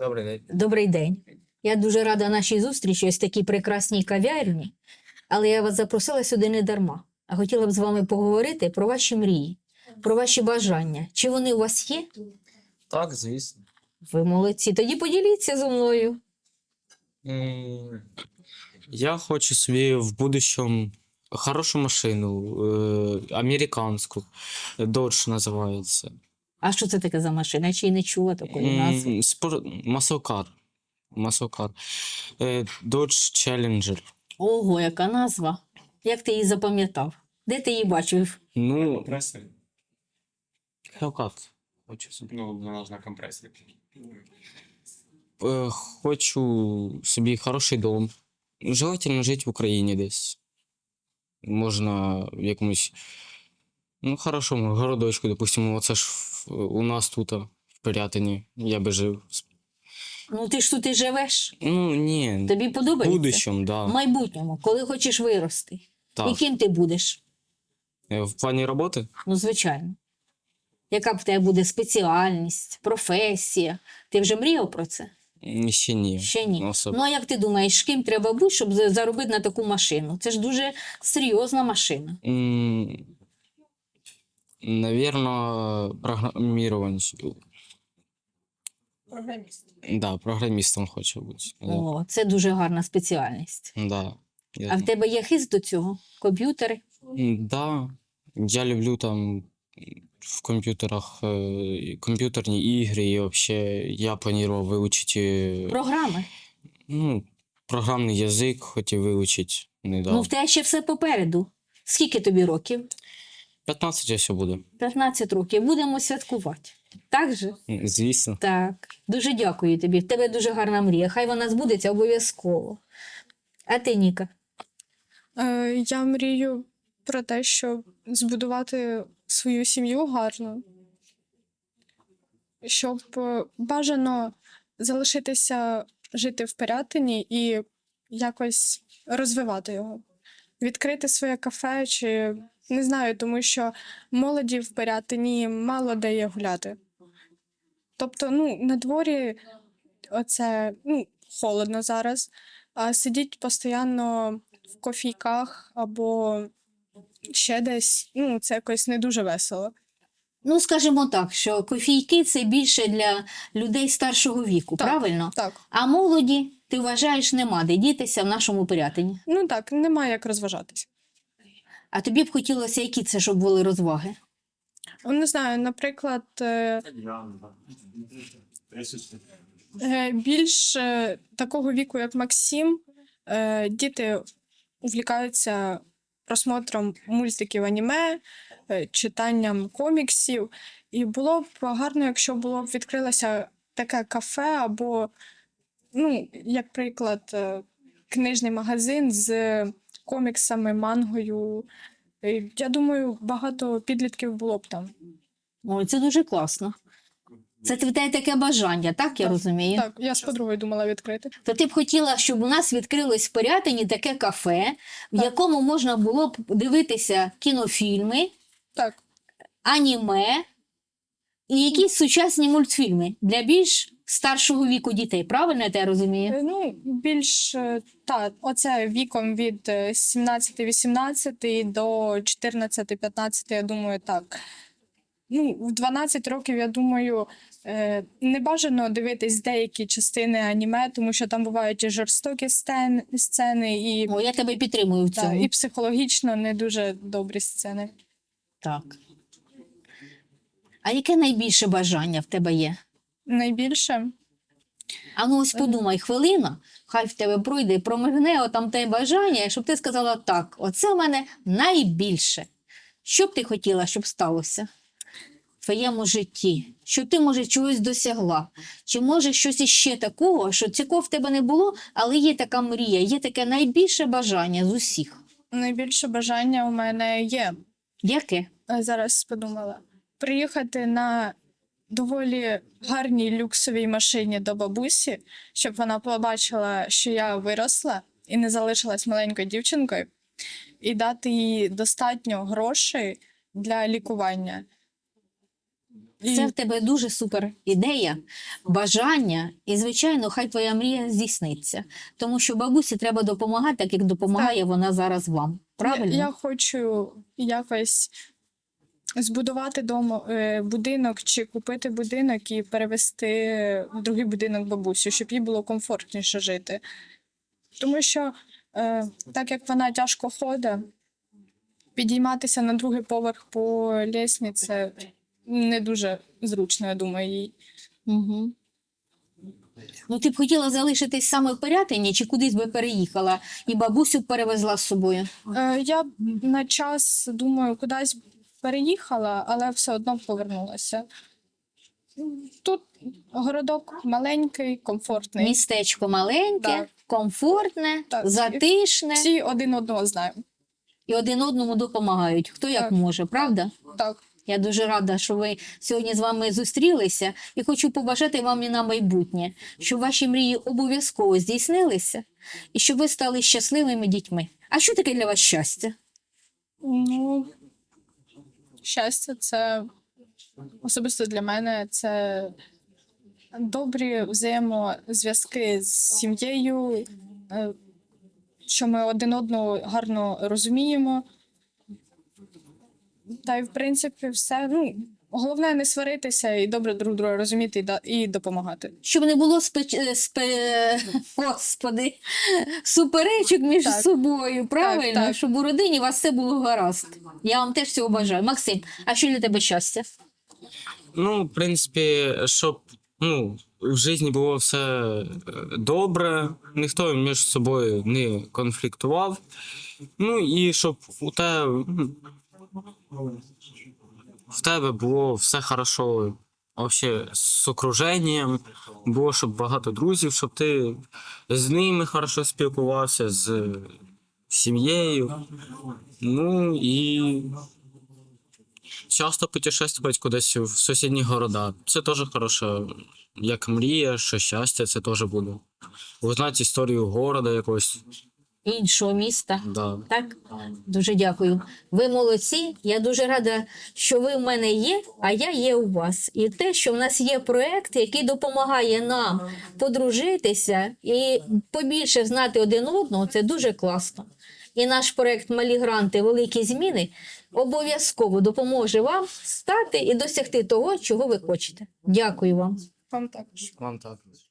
Добрий день. Добрий день. Я дуже рада нашій зустрічі, ось такій прекрасній кав'ярні. Але я вас запросила сюди не дарма. А хотіла б з вами поговорити про ваші мрії, про ваші бажання. Чи вони у вас є? Так, звісно. Ви молодці. Тоді поділіться зі мною. М, Я хочу собі в будущем хорошу машину, е, американську, Dodge називається. А що це таке за машина? Я ще й не чула такої назви. М, Спор... Маслкар. Маслкар. Е, Dodge Challenger. Ого, яка назва. Як ти її запам'ятав? Де ти її бачив? Ну, Компрессор. Hellcat. Хочу собі. Ну, вона ж на компресорі. Е, Хочу собі хороший дом. Желательно жити в Україні десь. Можна в якомусь, ну, хорошому городочку, допустимо, оце ж у нас тут, в Пирятині, я би жив. Ну ти ж тут і живеш. Ну, ні, Тобі в подобається? будущому, В майбутньому, коли хочеш вирости. Так. Яким ти будеш? Е, В плані роботи? Ну, звичайно. Яка б в тебе буде спеціальність, професія? Ти вже мріяв про це? Ще ні. Ще ні. Особ- Ну, а як ти думаєш, ким треба бути, щоб заробити на таку машину? Це ж дуже серйозна машина. Наверно, программирование. Програміст. Да, програмістом хочу бути. О, це дуже гарна спеціальність. Да. Я А в тебе є хист до цього? Комп'ютери? Да, я люблю там в комп'ютерах е, комп'ютерні ігри, і взагалі я планував вивчити Програми? ну, програмний язик, хотів вивчити Ну, в тебе ще все попереду. Скільки тобі років? 15 ось буде. 15 років. Будемо святкувати. Так же? Звісно. Так. Дуже дякую тобі. В тебе дуже гарна мрія. Хай вона збудеться обов'язково. А ти, Ніка? Е, Я мрію про те, щоб збудувати свою сім'ю гарно, щоб е, бажано залишитися жити в Пирятині і якось розвивати його, відкрити своє кафе чи не знаю, тому що молоді в Пирятині мало де є гуляти. Тобто, ну, на дворі оце ну, холодно зараз, а сидіть постійно в кофійках або ще десь, ну, це якось не дуже весело. Ну, скажімо так, що кофійки це більше для людей старшого віку, Так. правильно? Так, А молоді, ти вважаєш, нема де дітися в нашому порятині. ну так, немає як розважатись. А тобі б хотілося, які це, щоб були розваги? Ну, Не знаю, наприклад, е, е, більш е, такого віку, як Максим, діти увлікаються просмотром мультиків аніме, читанням коміксів. І було б гарно, якщо було б відкрилося таке кафе або, ну, як приклад, книжний магазин з коміксами, мангою. Е, Я думаю, багато підлітків було б там. Ой, це дуже класно. Це в тебе таке бажання, так я Так, розумію? Так, я з подругою думала відкрити. То ти б хотіла, щоб у нас відкрилось в Порятині таке кафе, в Так. якому можна було б дивитися кінофільми, Так, аніме і якісь сучасні мультфільми для більш старшого віку дітей. Правильно я тебе розумію? е, ну більш е, та, оце віком від е, 17-18 до 14-15, я думаю, так. Ну, в 12 років, я думаю, е, не бажано дивитись деякі частини аніме, тому що там бувають і жорстокі сцени, сцени і, О, я тебе підтримую в та, і психологічно не дуже добрі сцени. Так. А яке найбільше бажання в тебе є? Найбільше А ну ось подумай, хвилина, хай в тебе пройде і промигне отам те бажання, щоб ти сказала так, оце в мене найбільше. Що б ти хотіла, щоб сталося в твоєму житті? Щоб ти, може, чогось досягла? Чи може щось іще такого, що цього в тебе не було, але є така мрія, є таке найбільше бажання з усіх. найбільше бажання у мене є. Яке? Зараз подумала. Приїхати на доволі гарній люксовій машині до бабусі, щоб вона побачила, що я виросла і не залишилась маленькою дівчинкою, і дати їй достатньо грошей для лікування. І Це в тебе дуже супер ідея, бажання, і, звичайно, хай твоя мрія здійсниться. Тому що бабусі треба допомагати, так як допомагає вона зараз вам. Правильно? Я, я хочу якось збудувати дома е, будинок чи купити будинок і перевести в другий будинок бабусю, щоб їй було комфортніше жити. Тому що, е, так як вона тяжко ходить, підійматися на другий поверх по лісні це не дуже зручно, я думаю, їй. Угу. Ну, ти б хотіла залишитись саме в Пирятині чи кудись би переїхала і бабусю перевезла з собою? Е, Я на час думаю, кудись переїхала, але все одно повернулася. Тут городок маленький, комфортний. Містечко маленьке, Так. комфортне, Так. затишне Всі один одного знаємо. і один одному допомагають. Хто як Так. може, правда? Так. Я дуже рада, що ви сьогодні з вами зустрілися, і хочу побажати вам і на майбутнє, щоб ваші мрії обов'язково здійснилися, і щоб ви стали щасливими дітьми. А що таке для вас щастя? Ну, щастя, це особисто для мене це добрі взаємозв'язки з сім'єю, е, що ми один одного гарно розуміємо. Та й в принципі все. Ну, головне не сваритися і добре друг друга розуміти і, да- і допомагати. Щоб не було спеч... е, спе... Господи, суперечок між Так. собою, правильно? так. Щоб у родині у вас все було гаразд. Я вам теж цього бажаю. Максим, а що для тебе щастя? Ну, в принципі, щоб ну, в житті було все е, добре, ніхто між собою не конфліктував. Ну і щоб у тебе в тебе було все хорошо вообще з окруженням, було щоб багато друзів, щоб ти з ними хорошо спілкувався, з сім'єю. Ну і часто путешествувати кудись в сусідні города. Це теж хороше, як мрія, що щастя, це теж буде. Узнати історію города якогось. Іншого міста. Да. Так, дуже дякую. Ви молодці. Я дуже рада, що ви в мене є, а я є у вас. І те, що в нас є проект, який допомагає нам подружитися і побільше знати один одного, це дуже класно. І наш проект Малі гранти, великі зміни обов'язково допоможе вам стати і досягти того, чого ви хочете. Дякую вам. Вам також. Вам також.